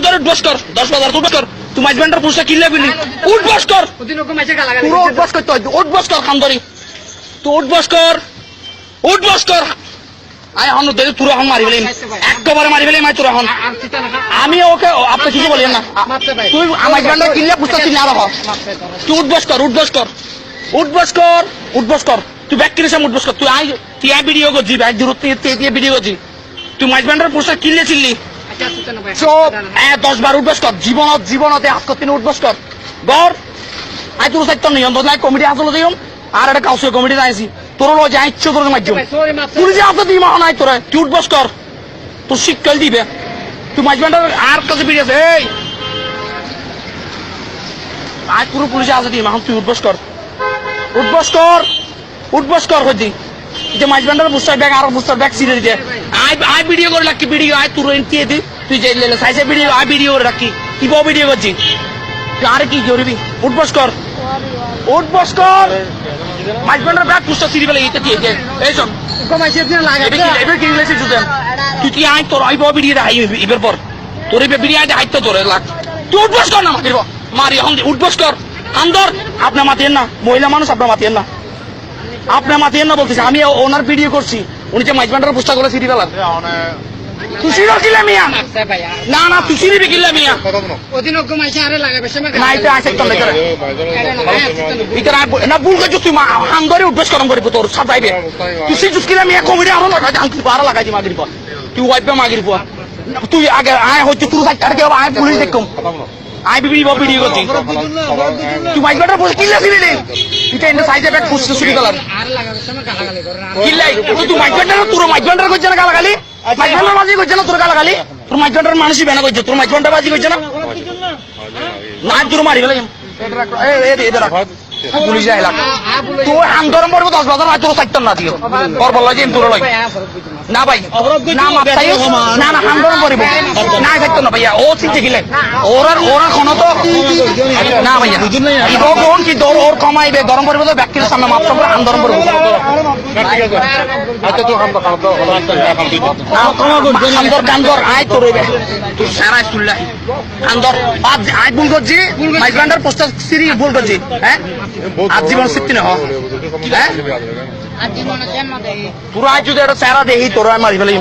করে দশ বাজার কর পুরুষটা কিনলে বিলি উঠবস কর পুরো উঠবস করতে হয় উঠবস কর ধরি তুই উঠবস কর উঠবস কর আয় দেখি মারি মারি আর না আমি ওকে আপনি কিছু বলেন না তুই আমার বান্ডার কিনলে বুঝতে না রহ মারতে ধরো তুই উঠবস কর উঠবস কর উঠবস কর উঠবস কর তুই ব্যাক কিনে সামনে উঠবস কর তুই আই তুই ভিডিও করছি ব্যাগ দূরত্ব দিয়ে ভিডিও করছি তুই মাইজ বান্ডার পোস্টার কিনলে চিল্লি চোপ। এ দশ বার উঠবস কর। জীবনত জীবনতে উঠবস কর। গর আই তোর সাইড তো নিয়ম নাই কমিটি আসলে দিয়ম আর একটা কাউসে কমিটি আইছি। তোর লো যা ইচ্ছে তোর মাধ্যম। ভাই সরি মারতে পুলিশে আসতে দিই মা নাই তোরা। তুই উঠবস কর। তোর শিক্ষাল দিবে। তুই মাইজ বান্ডার আর কাছে বেরিয়ে আছে। এই! আজ পুরো পুলিশে আসে দিই এখন তুই উঠবস কর। উঠবস কর। উঠবস কর হইদি যে মাইজ বান্ডার বুস্টার ব্যাগ আর বুস্টার ব্যাগ ছিঁড়ে দিতে। আই আই ভিডিও করে রাখি ভিডিও আই তোর এনটি দি? তুই যে লেলে সাইজে ভিডিও আই ভিডিও করে রাখি। কি বউ ভিডিও করছি? তুই আর কি করবি উঠবস কর। উঠবস কর। মাইজ বান্ডার ব্যাগ বুস্টার ছিঁড়ে ফেলে এটা কি এই যে, এই শোন। ওকে মাইছে দিন লাগা এবার কি তুই কি আই তোর আই বউ ভিডিও আই এবার পর। তোর এবার ভিডিও আই হাইতো তোর লাগ। তুই উঠবস কর না মারিব মারি এখন উঠবস কর। আন্দর আপনার মাতিয়েন না। মহিলা মানুষ আপনার মাতিয়েন না। আপনার মাতিয়েন না বলতেছে আমি ওনার ভিডিও করছি উনি যে মাইজ বান্ডার পোস্টা করে ফেলার তুই সিঁড়ি মিয়া? না না তুই সিঁড়ি কিনলে মিয়া। ওদিন মাইছে আরে লাগাবে সে না এটা আসে তো লেগে হ্যাঁ, না ভুল তুই মা হাঙ্গরে উঠবেস করম করিব তোর সাজাইবে তুই সি জুস কিলা মিয়া কমিরে আরও লাগাই হাঙ্কি পারা লাগাই দি মাগির পর তুই ওয়াইবে মাগির পর তুই আগে আয় হইতে তুই সাইড আরে আয় পুলিশ দেখম। আই বিবি বি ভিডিও করছি তুই মাইক বাটার বসে কিলা দিলি রে এটা এন্ড সাইডে ব্যাক পুষতে না গালাগালি মাইক বাটার বাজি করছ না তোর গালাগালি তোর মাইক বাটার না না তোর পুলিশ তুই আন্দোলন করব দশ বছর তোর সাইটন না দিও। কর বলল যে তোর লই। না ভাই না মাপতাই না না আন্দোলন করিব না সাইটন না ভাইয়া ও চিন্তা কিলে ওরা ওরা কোন তো না ভাইয়া। ইবো কোন কি দর ওর কমাইবে গরম করবে তো ব্যক্তির সামনে মাপটা করে আন্দোলন করব আন্দর কান্দর আয় তোর হইবে তুই সারা সুল্লাহ আন্দর আজ আয় ভুল করছি মাইগ্রান্ডার পোস্টার সিরি ভুল করছি হ্যাঁ? আজ জীবন সত্যি না হ্যাঁ? তোরা আজ যদি একটা চেহারা দেখি তোরা মারি ফেলি